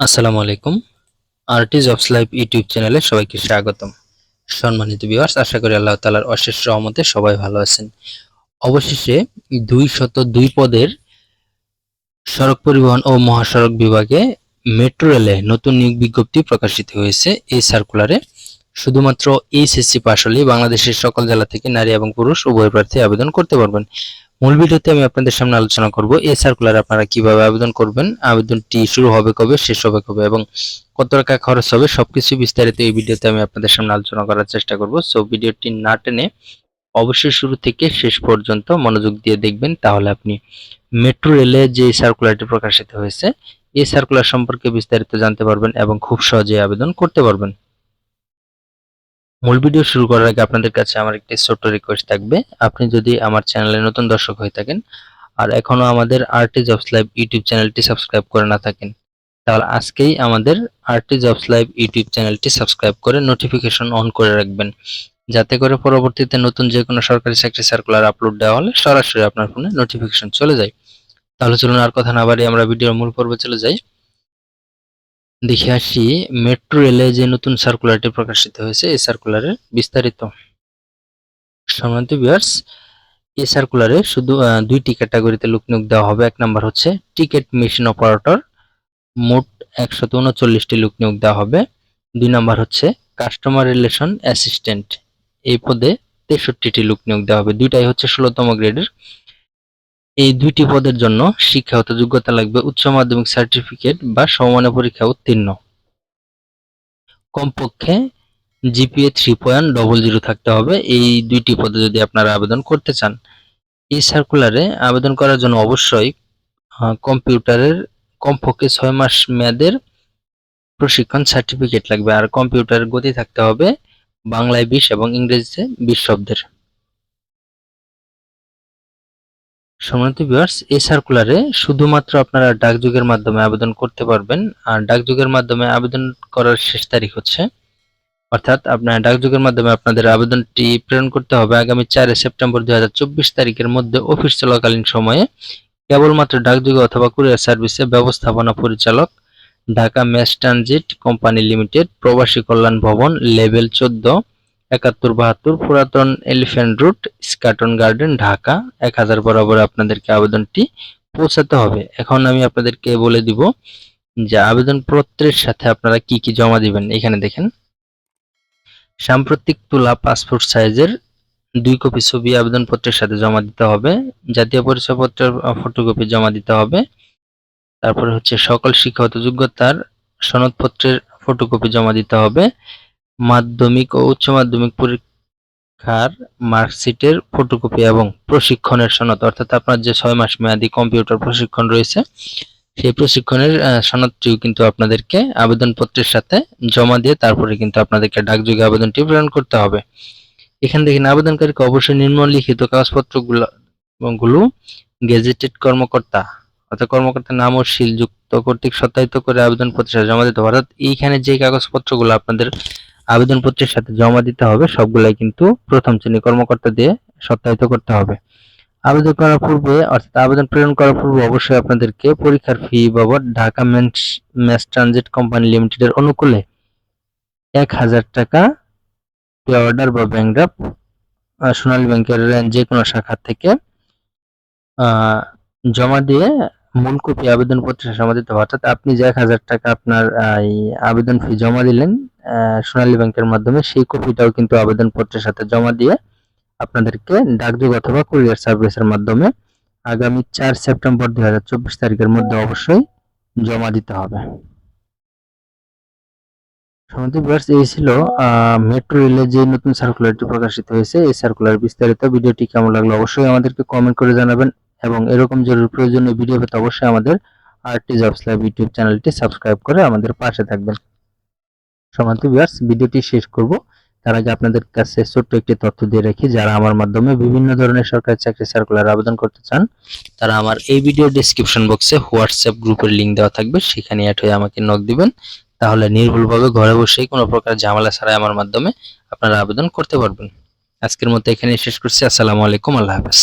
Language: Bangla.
আসসালামু আলাইকুম। আরটি জবস লাইভ ইউটিউব চ্যানেলে সবাইকে স্বাগতম। সম্মানিত ভিউয়ার্স, আশা করি আল্লাহ তালার অশেষ রহমতে সবাই ভালো আছেন। অবশেষে দুই শত দুই পদের সড়ক পরিবহন ও মহাসড়ক বিভাগে মেট্রো রেলে নতুন নিয়োগ বিজ্ঞপ্তি প্রকাশিত হয়েছে। এই সার্কুলারে শুধুমাত্র এইচএসসি পাশ হলেই বাংলাদেশের সকল জেলা থেকে নারী এবং পুরুষ উভয় প্রার্থী আবেদন করতে পারবেন। মূল ভিডিওতে আমি আপনাদের সামনে আলোচনা করব, এই সার্কুলার আপনারা কীভাবে আবেদন করবেন, আবেদনটি শুরু হবে কবে, শেষ হবে কবে, এবং কত টাকা খরচ হবে, সবকিছু বিস্তারিত এই ভিডিওতে আমি আপনাদের সামনে আলোচনা করার চেষ্টা করব। সো ভিডিওটি না টেনে অবশ্যই শুরু থেকে শেষ পর্যন্ত মনোযোগ দিয়ে দেখবেন, তাহলে আপনি মেট্রো রেলে যে সার্কুলারটি প্রকাশিত হয়েছে, এই সার্কুলার সম্পর্কে বিস্তারিত জানতে পারবেন এবং খুব সহজে আবেদন করতে পারবেন। মূল ভিডিও শুরু করার আগে আপনাদের কাছে আমার একটি ছোট্ট রিকোয়েস্ট থাকবে। আপনি যদি আমার চ্যানেলে নতুন দর্শক হয়ে থাকেন আর এখনও আমাদের আরটি জবস লাইভ ইউটিউব চ্যানেলটি সাবস্ক্রাইব করে না থাকেন, তাহলে আজকেই আমাদের আরটি জবস লাইভ ইউটিউব চ্যানেলটি সাবস্ক্রাইব করে নোটিফিকেশন অন করে রাখবেন। যাতে করে পরবর্তীতে নতুন যে কোনো সরকারি চাকরি সার্কুলার আপলোড দেওয়া হলে সরাসরি আপনার ফোনে নোটিফিকেশন চলে যায়। তাহলে চলুন আর কথা না বাড়িয়ে আমরা ভিডিওর মূল পর্বে চলে যাই। দেখে আসি মেট্রো রেলে যে নতুন সার্কুলারটি প্রকাশিত হয়েছে, এই সার্কুলারের বিস্তারিত। সম্মানিত ভিউয়ার্স এই সার্কুলারে শুধু দুইটি ক্যাটাগরিতে লোক নিয়োগ দেওয়া হবে। এক নাম্বার হচ্ছে টিকিট মেশিন অপারেটর মোট একশত উনচল্লিশটি লোক নিয়োগ দেওয়া হবে। দুই নাম্বার হচ্ছে কাস্টমার রিলেশন অ্যাসিস্ট্যান্ট এই পদে তেষট্টিটি লোক নিয়োগ দেওয়া হবে। দুইটাই হচ্ছে ষোলোতম গ্রেডের এই দুইটি পদের জন্য শিক্ষাগত যোগ্যতা লাগবে উচ্চ মাধ্যমিক সার্টিফিকেট বা সমমানের পরীক্ষা উত্তীর্ণ। কমপক্ষে GPA three point double zero থাকতে হবে। এই দুইটি পদে যদি আপনারা আবেদন করতে চান, এই সার্কুলারে আবেদন করার জন্য অবশ্যই কম্পিউটারের কমপক্ষে ছয় মাস মেয়াদের প্রশিক্ষণ সার্টিফিকেট লাগবে। আর কম্পিউটারের গতি থাকতে হবে বাংলায় বিশ এবং ইংরেজিতে বিশ শব্দের। সম্মানিত ভিউয়ার্স এই সার্কুলারে শুধুমাত্র আপনারা ডাকযোগের মাধ্যমে আবেদন করতে পারবেন। আর ডাকযোগের মাধ্যমে আবেদন করার শেষ তারিখ হচ্ছে। অর্থাৎ আপনার ডাকযোগের মাধ্যমে আপনাদের আবেদনটি প্রেরণ করতে হবে আগামী চারে সেপ্টেম্বর দুই হাজার চব্বিশ তারিখের মধ্যে অফিস চলাকালীন সময়ে। কেবলমাত্র ডাকযোগে অথবা কুরিয়ার সার্ভিসে ব্যবস্থাপনা পরিচালক, Dhaka mass transit company limited, প্রবাসী কল্যাণ ভবন, লেভেল চোদ্দ। একাত্তর বাহাত্তর পুরাতন Elephant Road Eskaton Garden Dhaka এক হাজার বরাবর আপনাদেরকে আবেদনটি পৌঁছাতে হবে। এখন আমি আপনাদেরকে বলে দিব যে আবেদন পত্রের সাথে আপনারা কি কি জমা দিবেন। এখানে দেখেন। সাম্প্রতিক তোলা পাসপোর্ট সাইজের দুই কপি ছবি আবেদনপত্রের সাথে জমা দিতে হবে। জাতীয় পরিচয়পত্রের ফটোকপি জমা দিতে হবে। তারপরে হচ্ছে সকল শিক্ষাগত যোগ্যতার সনদপত্রের ফটোকপি জমা দিতে হবে। মাধ্যমিক ও উচ্চ মাধ্যমিক পরীক্ষার মার্কশিটের ফটোকপি এবং প্রশিক্ষণের সনদ। অর্থাৎ আপনার যে ছয় মাস মেয়াদী কম্পিউটার প্রশিক্ষণ রয়েছে, সেই প্রশিক্ষণের সনদটিও কিন্তু আপনাদেরকে আবেদনপত্রের সাথে জমা দিয়ে তারপরে কিন্তু আপনাদেরকে ডাকযোগে আবেদনটি প্রেরণ করতে হবে। এখানে দেখেন আবেদনকারীকে অবশ্যই নিম্নলিখিত কাগজপত্রগুলো গুলো গেজেটেড কর্মকর্তা অর্থাৎ কর্মকর্তার নাম ও সিলযুক্ত কর্তৃক সত্যায়িত করে আবেদনপত্রের সাথে জমা দিতে হবে। অর্থাৎ এইখানে যে কাগজপত্রগুলো আপনাদের আবেদনপত্রের সাথে জমা দিতে হবে। সবগুলাই কিন্তু প্রথম শ্রেণি কর্মকর্তা দিয়ে সত্যায়িত করতে হবে। আবেদন করার পূর্বে, অর্থাৎ আবেদন প্রেরণ করার পূর্বে অবশ্যই আপনাদেরকে পরীক্ষার ফি বাবদ ঢাকা ম্যাস ট্রানজিট কোম্পানি লিমিটেডের অনুকূলে এক হাজার টাকা পে অর্ডার বা ব্যাংক ড্রাফট সোনালী ব্যাংকের যে কোনো শাখা থেকে জমা দিয়ে মূল কপি আবেদনপত্রে জমা দিতে হবে। অর্থাৎ আপনি যে এক হাজার টাকা আপনার আবেদন ফি জমা দিলেন সোনালী ব্যাংকের মাধ্যমে সেই কপিটাও কিন্তু আবেদনপত্রের সাথে জমা দিয়ে আপনাদেরকে ডাকযোগ অথবা কুরিয়ার সার্ভিসের মাধ্যমে আগামী চার সেপ্টেম্বর দুই হাজার চব্বিশ তারিখের মধ্যে অবশ্যই জমা দিতে হবে। সমিতি এই ছিল মেট্রো রেলের যে নতুন সার্কুলারটি প্রকাশিত হয়েছে, এই সার্কুলার বিস্তারিত ভিডিওটি কেমন লাগল অবশ্যই আমাদেরকে কমেন্ট করে জানাবেন এবং এরকম জরুরি প্রয়োজনীয় ভিডিও পেতে অবশ্যই আমাদের আরটি জবস লাইভ ইউটিউব চ্যানেলটি সাবস্ক্রাইব করে আমাদের পাশে থাকবেন। সমান্ত ভিউয়ার্স ভিডিওটি শেষ করব। তার আগে আপনাদের কাছে ছোট্ট একটি তথ্য দিয়ে রাখি, যারা আমার মাধ্যমে বিভিন্ন ধরনের সরকারি চাকরি সার্কুলার আবেদন করতে চান, তারা আমার এই ভিডিও ডেসক্রিপশন বক্সে হোয়াটসঅ্যাপ গ্রুপের লিংক দেওয়া থাকবে, সেখানে অ্যাড হয়ে আমাকে নক দিবেন। তাহলে নির্ভুলভাবে ঘরে বসেই কোনো প্রকার ঝামেলা ছাড়াই আমার মাধ্যমে আপনারা আবেদন করতে পারবেন। আজকের মতো এখানে শেষ করছি, আসসালামু আলাইকুম, আল্লাহ হাফেজ।